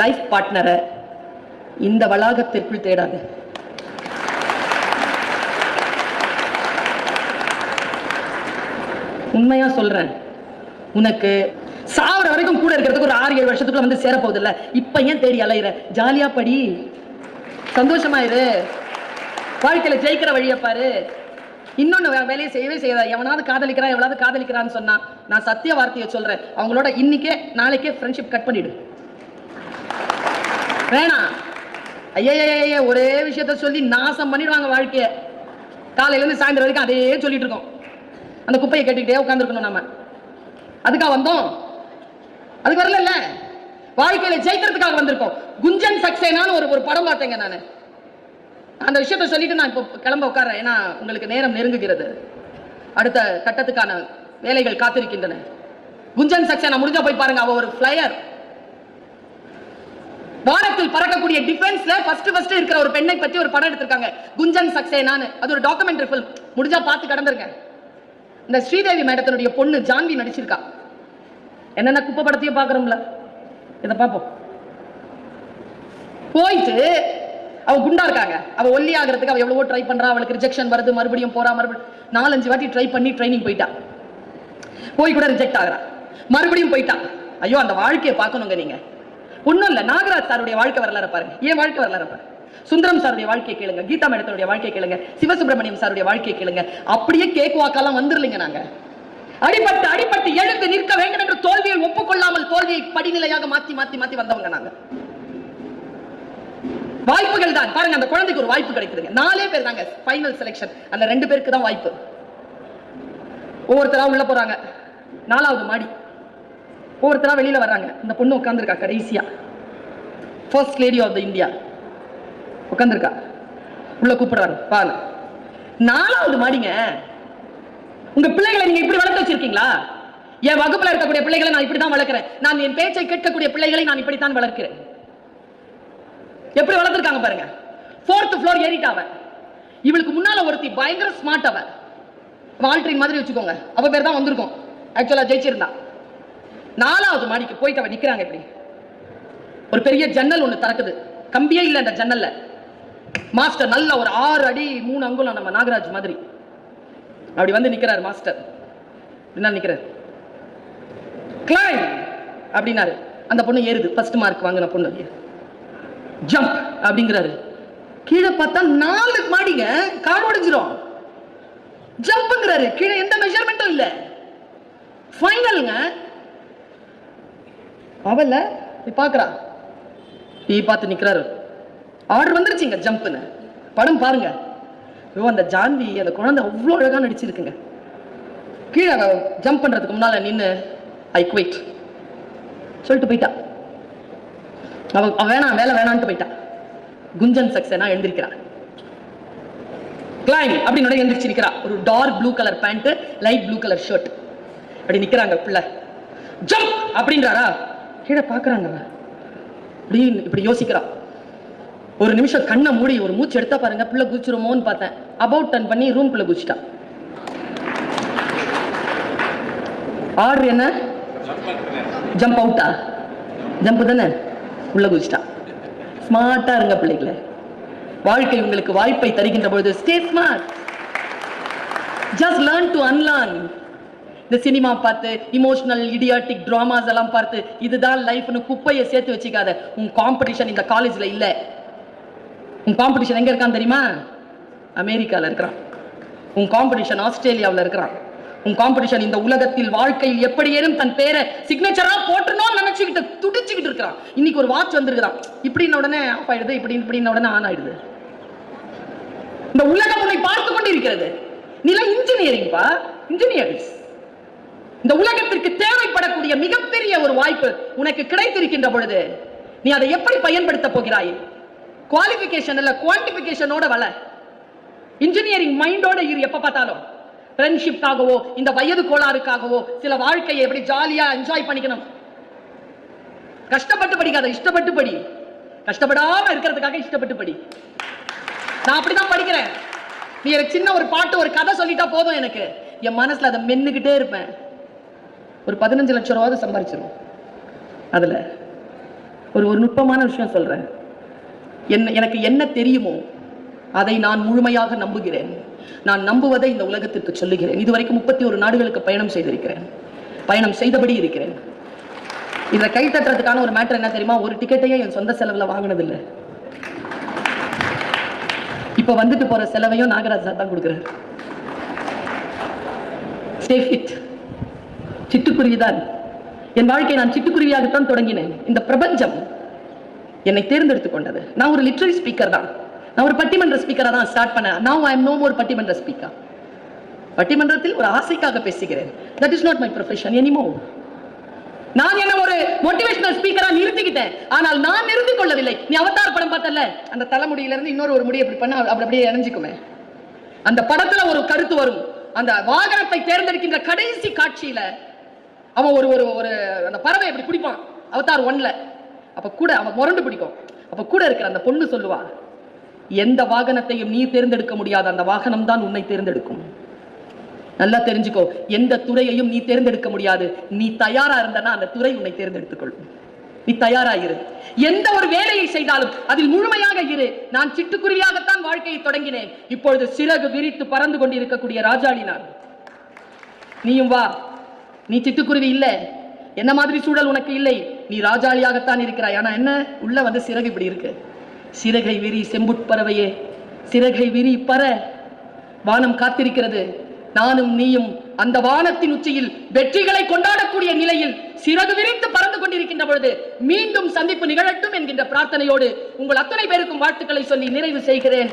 Life பார்ட்னரை இந்த வளாகத்திற்குள் தேடாது. உண்மையா சொல்றேன். உனக்கு சாவர வரைக்கும் கூட இருக்கிறதுக்கு ஒரு ஆறு ஏழு வருஷத்துக்குள்ள வந்து சேரப்போகுது இல்ல இப்ப ஏன் தேடி அலையிற? ஜாலியா படி. சந்தோஷமா இரு. வாழ்க்கையில ஜெயிக்கிற வழியை பாரு. இன்னொன்னு வேலையை செய்யவே செய்யாத. எவனாவது காதலிக்கிறான் எவனாவது காதலிக்கிறான்னு சொன்னா நான் சத்திய வார்த்தையை சொல்றேன். அவங்களோட இன்னைக்கே நாளைக்கே ஃப்ரெண்ட்ஷிப் கட் பண்ணிடு. வேணாம் ஐயா ஒரே விஷயத்த சொல்லி நாசம் பண்ணிடுவாங்க வாழ்க்கைய. காலையில இருந்து சாயந்தரம் வரைக்கும் அதே சொல்லிட்டு இருக்கோம். அந்த குப்பையை கேட்டுக்கிட்டே உட்காந்துருக்கணும் நம்ம அதுக்காக வந்தோம். அதுக்கு வரல வாழ்க்கையில ஜெயிக்கிறதுக்காக வந்திருக்கோம். குஞ்சன் சக்சேனான்னு ஒரு ஒரு படம் பார்த்தேங்க நான். அந்த விஷயத்த சொல்லிட்டு நான் இப்போ கிளம்ப உட்காறேன் ஏன்னா உங்களுக்கு நேரம் நெருங்குகிறது. அடுத்த கட்டத்துக்கான வேலைகள் காத்திருக்கின்றன. குஞ்சன் சக்சேனா முடிஞ்சா போய் பாருங்க. அவ ஒரு ஃபிளையர் வானத்தில் பறக்கக்கூடிய டிஃபென்ஸ்ல ஃபர்ஸ்ட் ஃபர்ஸ்ட் இருக்கிற ஒரு பெண்ணை பத்தி ஒரு படம் எடுத்திருக்காங்க. குஞ்சன் சக்சேனான்னு. அது ஒரு டாக்குமெண்ட்ரி ஃபிலிம் முடிஞ்சா பார்த்து கடந்துருங்க. இந்த ஸ்ரீதேவி மேடத்தினுடைய பொண்ணு ஜான்வி நடிச்சிருக்கா. என்னென்ன குப்பை படத்தையும் பார்க்குறோம்ல. இதை பார்ப்போம். போயிட்டு அவ குண்டா இருக்காங்க. அவ ஒல்லி ஆகிறதுக்கு அவ எவ்வளவோ ட்ரை பண்றா. அவளுக்கு ரிஜெக்ஷன் வருது. மறுபடியும் போறா. மறுபடியும் நாலஞ்சு வாட்டி ட்ரை பண்ணி ட்ரைனிங் போயிட்டா. போய் கூட ரிஜெக்ட் ஆகிறா. மறுபடியும் போயிட்டா. ஐயோ அந்த வாழ்க்கையை பார்க்கணுங்க நீங்க. ஒண்ணும் இல்லை. நாகராஜ் சாருடைய வாழ்க்கை வரலாறு பாருங்க. ஏன் வாழ்க்கை வரலாறு பாருங்க. சுந்தரம் சாருடைய வாழ்க்கையை கேளுங்க. கீதா மேடத்தோடைய வாழ்க்கையை கேளுங்க. சிவசுப்பிரமணியம் சாருடைய வாழ்க்கையை கேளுங்க. அப்படியே கேக் வாக்கெல்லாம் வந்துருலிங்க நாங்க. அடிபட்டு அடிபட்டு எழுந்து நிற்க வேண்டும் என்று தோல்வியை ஒப்புக்கொள்ளாமல் தோல்வியை படிநிலையாக மாத்தி மாத்தி மாத்தி வந்தவங்க நாங்க. வாய்ப்புகள் தான். பாருங்க அந்த குழந்தைக்கு ஒரு வாய்ப்பு கிடைக்குதுங்க. நாலே பேர் தாங்க. ஃபைனல் செலெக்ஷன் அந்த ரெண்டு பேருக்கு தான் வாய்ப்பு. ஒவ்வொருத்தரா உள்ள போறாங்க. நாலாவது மாடி. ஒவ்வொருத்தராக வெளியில வர்றாங்க. இந்த பொண்ணு உட்காந்துருக்கா கடைசியா. First lady of the India உட்காந்துருக்கா உள்ள கூப்பிடுறாரு. பாரு. நாலாவது மாடிங்க. உங்க பிள்ளைகளை நீங்க இப்படி வளர்த்து வச்சிருக்கீங்களா? என் வகுப்புல இருக்கக்கூடிய பிள்ளைகளை நான் இப்படி தான் வளர்க்கிறேன். நான் என் பேச்சை கேட்கக்கூடிய பிள்ளைகளை நான் இப்படித்தான் வளர்க்கிறேன். எப்படி வளர்த்துருக்காங்க பாருங்க. ஃபோர்த் ஃப்ளோர் ஏறிட்டா அவ இவளுக்கு முன்னால ஒருத்தி பயங்கர ஸ்மார்ட் அவ. வால்ட்ரின் மாதிரி வச்சுக்கோங்க. அவ பேர் தான் வந்திருக்கும் ஆக்சுவலா ஜெயிச்சிருந்தான் நாலாவது மாடிக்கு போயிட்டு அவன் நிக்கிறாங்க இப்படி. ஒரு பெரிய ஜன்னல் ஒண்ணு திறக்குது. கம்பியே இல்லை அந்த ஜன்னல்ல. மாஸ்டர் நல்ல ஒரு ஆறு அடி மூணு அங்குலம் நம்ம நாகராஜ் மாதிரி. அப்படி வந்து நிக்கிறாரு மாஸ்டர். என்ன நிக்கிறாரு? கிளைம் அப்படின்னாரு. அந்த பொண்ணு ஏறுது. ஃபர்ஸ்ட் மார்க் வாங்கின பொண்ணு. ஜம்ப் அப்படிங்கிறாரு. கீழே பார்த்தா நாலு மாடிங்க. கால் உடைஞ்சிரும். ஜம்ப்ங்கிறாரு கீழே எந்த மெஷர்மெண்ட்டும் இல்ல. ஃபைனலுங்க அவல்ல நீ பாக்குறா. நீ பார்த்து நிக்கிறாரு. ஆர்டர் வந்துருச்சுங்க ஜம்ப்னு படம் பாருங்க. ஐயோ அந்த ஜான்வி அந்த குழந்தை அவ்வளோ அழகாக நடிச்சிருக்குங்க. கீழே ஜம்ப் பண்றதுக்கு முன்னால நின்னு ஐ குவைட் சொல்லிட்டு போயிட்டா. அவ அவ வேணாம் வேலை வேணான்ட்டு போயிட்டா. குஞ்சன் சக்சேனா எழுந்திருக்கிறான் கிளைம் அப்படின்னு எழுந்திரிச்சு நிற்கிறா ஒரு dark blue colour pant light blue colour shirt அப்படி நிக்கிறாங்க பிள்ளை. ஜம்ப் அப்படின்றாரா? கீழே பார்க்குறாங்க அப்படின்னு இப்படி இப்படி யோசிக்கிறா. ஒரு நிமிஷம் கண்ணை மூடி ஒரு மூச்சு எடுத்தா பாருங்க பிள்ளை குதிச்சிருமோன்னு பார்த்தேன். அபவுட் டர்ன் பண்ணி ரூம் பிள்ளை குதிச்சிட்டா. ஆர்டர் என்ன? ஜம்ப் அவுட்டா ஜம்ப் தானே? உள்ள குதிச்சிட்டா. ஸ்மார்ட்டா இருங்க பிள்ளைகளை. வாழ்க்கை உங்களுக்கு வாய்ப்பை தருகின்ற பொழுது stay smart just learn to unlearn இந்த சினிமா பார்த்து இமோஷனல் இடியாட்டிக் ட்ராமாஸ் எல்லாம் பார்த்து இதுதான் லைஃப்னு குப்பையை சேர்த்து வச்சுக்காத. உன் காம்படிஷன் இந்த காலேஜில் இல்லை. உன் காம்படிஷன் எங்கே இருக்கான் தெரியுமா? அமெரிக்காவில் இருக்கிறான். உன் காம்படிஷன் ஆஸ்திரேலியாவில் இருக்கிறான். உன் காம்படிஷன் இந்த உலகத்தில் வாழ்க்கையில் எப்படியேனும் தன் பேரை சிக்னேச்சரா போட்டணும்னு நினைச்சுக்கிட்டு துடிச்சுக்கிட்டு இருக்கிறான். இன்னைக்கு ஒரு வாட்ச் வந்திருக்கிறான். இப்படின்ன உடனே ஆஃப் ஆயிடுது இப்படி இப்படின்ன உடனே ஆன் ஆயிடுது. இந்த உலகம் உன்னை பார்த்து கொண்டு இருக்கிறது நில இன்ஜினியரிங் பா? இன்ஜினியர்ஸ் இந்த உலகத்திற்கு தேவைப்படக்கூடிய மிகப்பெரிய ஒரு வாய்ப்பு உனக்கு கிடைத்திருக்கின்ற பொழுது நீ அதை எப்படி பயன்படுத்த போகிறாய்? குவாலிபிகேஷன் இல்ல குவான்டிபிகேஷனோட வள. இன்ஜினியரிங் மைண்டோட இரு எப்ப பார்த்தாலும். ஃப்ரெண்ட்ஷிப்காகவோ இந்த வயது கோளாறுக்காகவோ சில வாழ்க்கையை எப்படி ஜாலியா என்ஜாய் பண்ணிக்கணும். கஷ்டப்பட்டு படிக்காத இஷ்டப்பட்டு படி. கஷ்டப்படாம இருக்கிறதுக்காக இஷ்டப்பட்டு படி. நான் அப்படிதான் படிக்கிறேன். நீ எனக்கு சின்ன ஒரு பாட்டு ஒரு கதை சொல்லிட்டா போதும் எனக்கு. என் மனசுல அதை மென்னுக்கிட்டே இருப்பேன். ஒரு பதினஞ்சு லட்சம் ரூபாவது சம்பாதிச்சிருவோம் அதில் ஒரு ஒரு நுட்பமான விஷயம் சொல்கிறேன் என்ன எனக்கு என்ன தெரியுமோ அதை நான் முழுமையாக நம்புகிறேன். நான் நம்புவதை இந்த உலகத்திற்கு சொல்லுகிறேன். இதுவரைக்கும் முப்பத்தி ஒரு நாடுகளுக்கு பயணம் செய்திருக்கிறேன். பயணம் செய்தபடி இருக்கிறேன். இதை கை தட்டுறதுக்கான ஒரு மேட்டர் என்ன தெரியுமா? ஒரு டிக்கெட்டையே என் சொந்த செலவில் வாங்கினதில்லை. இப்போ வந்துட்டு போகிற செலவையும் நாகராஜ் சார் தான் கொடுக்குறாரு. Stay. சிட்டுக்குருவிதான். என் வாழ்க்கை நான் சிட்டுக்குருவியாகத்தான் தொடங்கினேன். இந்த பிரபஞ்சம் என்னை தேர்ந்தெடுத்துக் கொண்டது. நான் ஒரு லிட்ரரி ஸ்பீக்கர் தான். நான் ஒரு பட்டிமன்ற ஸ்பீக்கரா தான் ஸ்டார்ட் பண்ணேன். நான் ஐ எம் நோ மோர் பட்டிமன்ற ஸ்பீக்கர் பட்டிமன்றத்தில் ஒரு ஆசைக்காக பேசுகிறேன். That is not my profession anymore நான் என்ன ஒரு மோட்டிவேஷனல் ஸ்பீக்கரா நிறுத்திக்கிட்டேன். ஆனால் நான் நிறுத்திக் கொள்ளவில்லை. நீ அவதார் படம் பார்த்தல அந்த தலைமுடியில இருந்து இன்னொரு ஒரு முடி இப்படி பண்ண அப்படி அப்படியே இணைஞ்சுக்குமே. அந்த படத்துல ஒரு கருத்து வரும். அந்த வாகனத்தை தேர்ந்தெடுக்கின்ற கடைசி காட்சியில அவன் ஒரு ஒரு ஒரு அந்த பறவை அப்படி பிடிப்பான். அவத்தார் ஒன்ல அப்ப கூட அவன் முரண்டு பிடிக்கும். அப்ப கூட இருக்கிற அந்த பொண்ணு சொல்லுவா எந்த வாகனத்தையும் நீ தேர்ந்தெடுக்க முடியாத அந்த வாகனம் தான் உன்னை தேர்ந்தெடுக்கும். நல்லா தெரிஞ்சுக்கோ எந்த துறையையும் நீ தேர்ந்தெடுக்க முடியாது. நீ தயாரா இருந்தனா அந்த துறை உன்னை தேர்ந்தெடுத்துக்கொள்ளும். நீ தயாராயிரு இரு. எந்த ஒரு வேலையை செய்தாலும் அதில் முழுமையாக இரு. நான் சிட்டுக்குருவியாகத்தான் வாழ்க்கையை தொடங்கினேன். இப்பொழுது சிறகு விரித்து பறந்து கொண்டிருக்கக்கூடிய ராஜாளி நான் நீயும் வா. நீ சிட்டுக்குருவி இல்ல. என்ன மாதிரி சூழல் உனக்கு இல்லை? நீ ராஜாளியாகத்தான் இருக்கிறாய். ஆனா என்ன? உள்ள வந்து சிறகு இப்படி இருக்கு. சிறகை விரி செம்புட்பறவையே சிறகை விரி பற. வானம் காத்திருக்கிறது. நானும் நீயும் அந்த வானத்தின் உச்சியில் வெற்றிகளை கொண்டாடக்கூடிய நிலையில் சிறகு விரித்து பறந்து கொண்டிருக்கின்ற பொழுது மீண்டும் சந்திப்பு நிகழட்டும் என்கின்ற பிரார்த்தனையோடு உங்கள் அத்தனை பேருக்கும் வாழ்த்துக்களை சொல்லி நிறைவு செய்கிறேன்.